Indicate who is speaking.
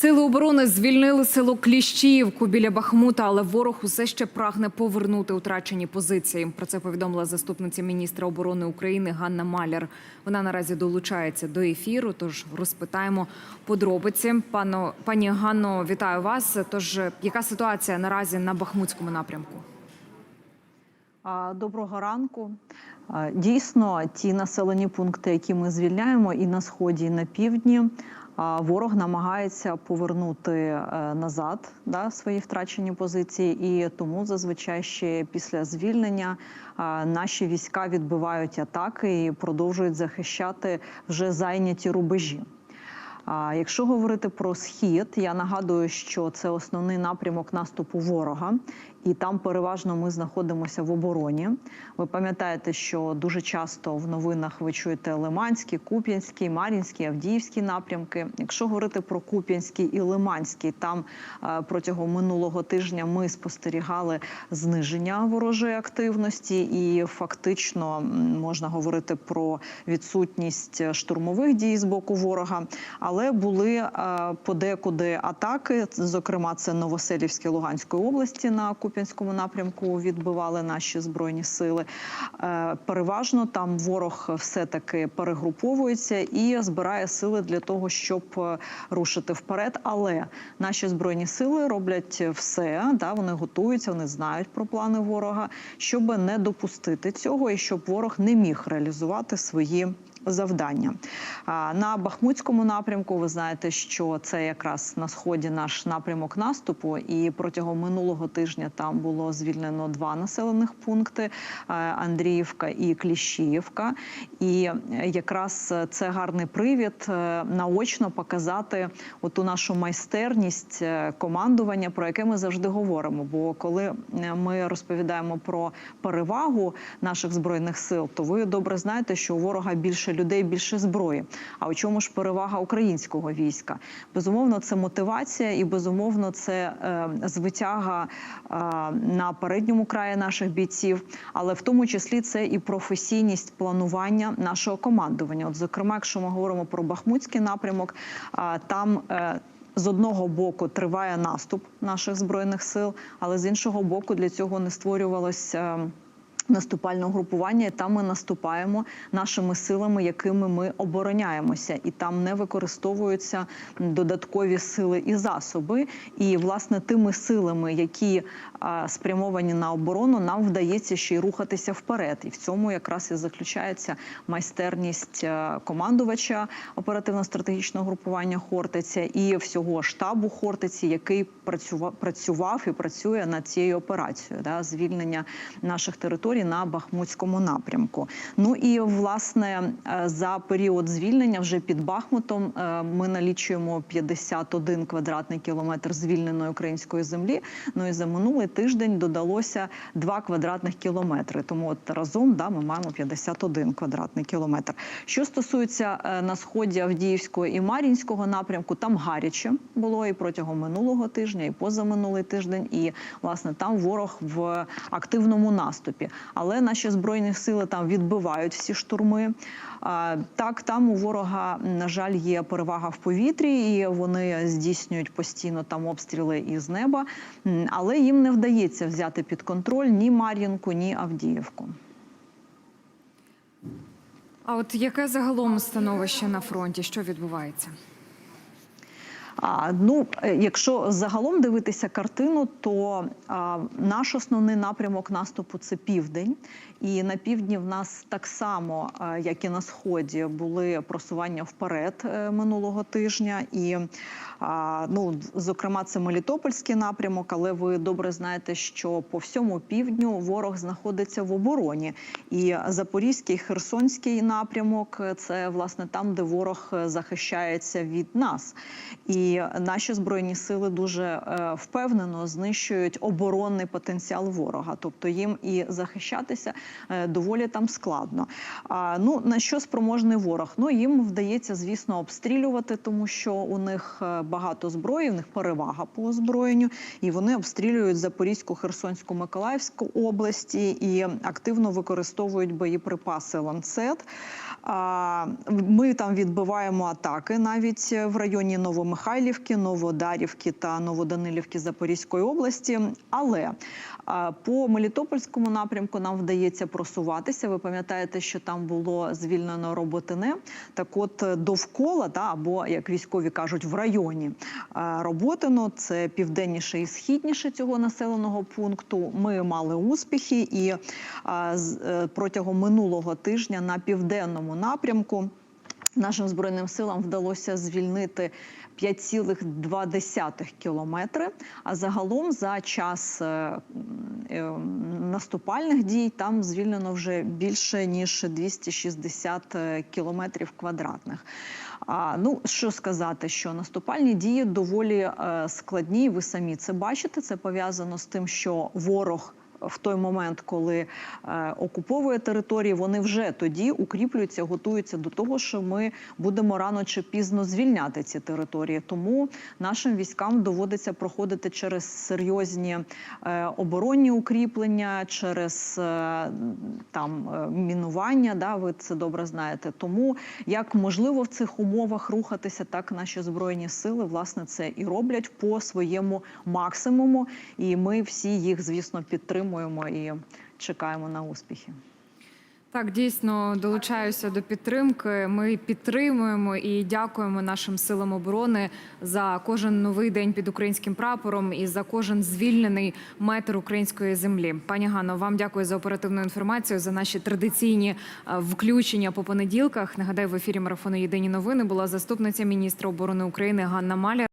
Speaker 1: Сили оборони звільнили село Кліщіївку біля Бахмута, але ворог усе ще прагне повернути утрачені позиції. Про це повідомила заступниця міністра оборони України Ганна Маляр. Вона наразі долучається до ефіру. Тож розпитаємо подробиці. Пано пані Ганно, вітаю вас. Тож яка ситуація наразі на Бахмутському напрямку?
Speaker 2: Доброго ранку. Дійсно, ті населені пункти, які ми звільняємо, і на сході, і на півдні, ворог намагається повернути е, назад да, свої втрачені позиції, і тому зазвичай ще після звільнення наші війська відбивають атаки і продовжують захищати вже зайняті рубежі. Якщо говорити про схід, я нагадую, що це основний напрямок наступу ворога, і там переважно ми знаходимося в обороні. Ви пам'ятаєте, що дуже часто в новинах ви чуєте Лиманський, Куп'янський, Мар'їнський, Авдіївський напрямки. Якщо говорити про Куп'янський і Лиманський, там е, протягом минулого тижня ми спостерігали зниження ворожої активності, і фактично можна говорити про відсутність штурмових дій з боку ворога. Але були е, подекуди атаки. Зокрема, це Новоселівське Луганської області на Куп'янському напрямку відбивали наші збройні сили. Е, Переважно там ворог все таки перегруповується і збирає сили для того, щоб е, рушити вперед. Але наші збройні сили роблять все, да вони готуються, вони знають про плани ворога, щоб не допустити цього і щоб ворог не міг реалізувати свої завдання. На Бахмутському напрямку ви знаєте, що це якраз на сході наш напрямок наступу, і протягом минулого тижня там було звільнено два населених пункти: е, Андріївка і Кліщіївка. І е, якраз це гарний привід е, наочно показати оту нашу майстерність командування, про яке ми завжди говоримо. Бо коли ми розповідаємо про перевагу наших збройних сил, то ви добре знаєте, що у ворога більше людей, більше зброї. А у чому ж перевага українського війська? Безумовно, це мотивація, і безумовно, це е, звитяга е, на передньому краї наших бійців, але в тому числі це і професійність планування нашого командування. От, зокрема, якщо ми говоримо про Бахмутський напрямок, е, там. Е, з одного боку триває наступ наших збройних сил, але з іншого боку для цього не створювалося наступального групування. І там ми наступаємо нашими силами, якими ми обороняємося, і там не використовуються додаткові сили і засоби. І власне тими силами, які а, спрямовані на оборону, нам вдається ще й рухатися вперед. І в цьому якраз і заключається майстерність е, командувача оперативно-стратегічного групування Хортиця і всього штабу Хортиці, який працював працював і працює над цією операцією да, звільнення наших територій на Бахмутському напрямку. Ну і власне е, за період звільнення вже під Бахмутом е, ми налічуємо 51 квадратний кілометр звільненої української землі. Ну і за минулий тиждень додалося 2 квадратних кілометри. Тому от разом да, ми маємо 51 квадратний кілометр. Що стосується е, на сході Авдіївського і Мар'їнського напрямку, там гаряче було і протягом минулого тижня, і позаминулий тиждень. І власне там ворог в активному наступі. Але наші збройні сили там відбивають всі штурми. Так, там у ворога, на жаль, є перевага в повітрі, і вони здійснюють постійно там обстріли із неба, але їм не вдається взяти під контроль ні Мар'їнку, ні Авдіївку.
Speaker 1: А от яке загалом становище на фронті? Що відбувається?
Speaker 2: А, ну, е, якщо загалом дивитися картину, то а, наш основний напрямок наступу це південь, і на півдні в нас так само, а, як і на сході, були просування вперед е, минулого тижня. І а, ну, зокрема, це Мелітопольський напрямок, але ви добре знаєте, що по всьому півдню ворог знаходиться в обороні. І Запорізький, Херсонський напрямок це власне там, де ворог е, захищається від нас. І наші збройні сили дуже е, впевнено знищують оборонний потенціал ворога, тобто їм і захищатися е, доволі там складно. А ну на що спроможний ворог? Ну їм вдається, звісно, обстрілювати, тому що у них е, багато зброї, в них перевага по озброєнню, і вони обстрілюють Запорізьку, Херсонську, Миколаївську області і активно використовують боєприпаси ланцет. Ми там відбиваємо атаки навіть в районі Новомихайлівська, Михайлівки, Новодарівки та Новоданилівки Запорізької області. Але по Мелітопольському напрямку нам вдається просуватися. Ви пам'ятаєте, що там було звільнено роботине. Так, от довкола, та або як військові кажуть, в районі Роботино, це південніше і східніше цього населеного пункту. Ми мали успіхи, і е, протягом минулого тижня на південному напрямку. Нашим збройним силам вдалося звільнити 5,2 кілометри. А загалом за час е, е, наступальних дій там звільнено вже більше ніж 260 кілометрів квадратних. А, ну що сказати, що наступальні дії доволі е, складні. Ви самі це бачите. Це пов'язано з тим, що ворог в той момент, коли е, окуповує території, вони вже тоді укріплюються, готуються до того, що ми будемо рано чи пізно звільняти ці території. Тому нашим військам доводиться проходити через серйозні е, оборонні укріплення, через е, там мінування. Да, ви це добре знаєте. Тому як можливо в цих умовах рухатися, так наші збройні сили власне це і роблять по своєму максимуму. І ми всі їх, звісно, підтримуємо і чекаємо на успіхи.
Speaker 1: Так, дійсно долучаюся до підтримки. Ми підтримуємо і дякуємо нашим силам оборони за кожен новий день під українським прапором і за кожен звільнений метр української землі. Пані Ганно, вам дякую за оперативну інформацію за наші традиційні е, включення по понеділках. Нагадаю, в ефірі марафону Єдині новини була заступниця міністра оборони України Ганна Маля.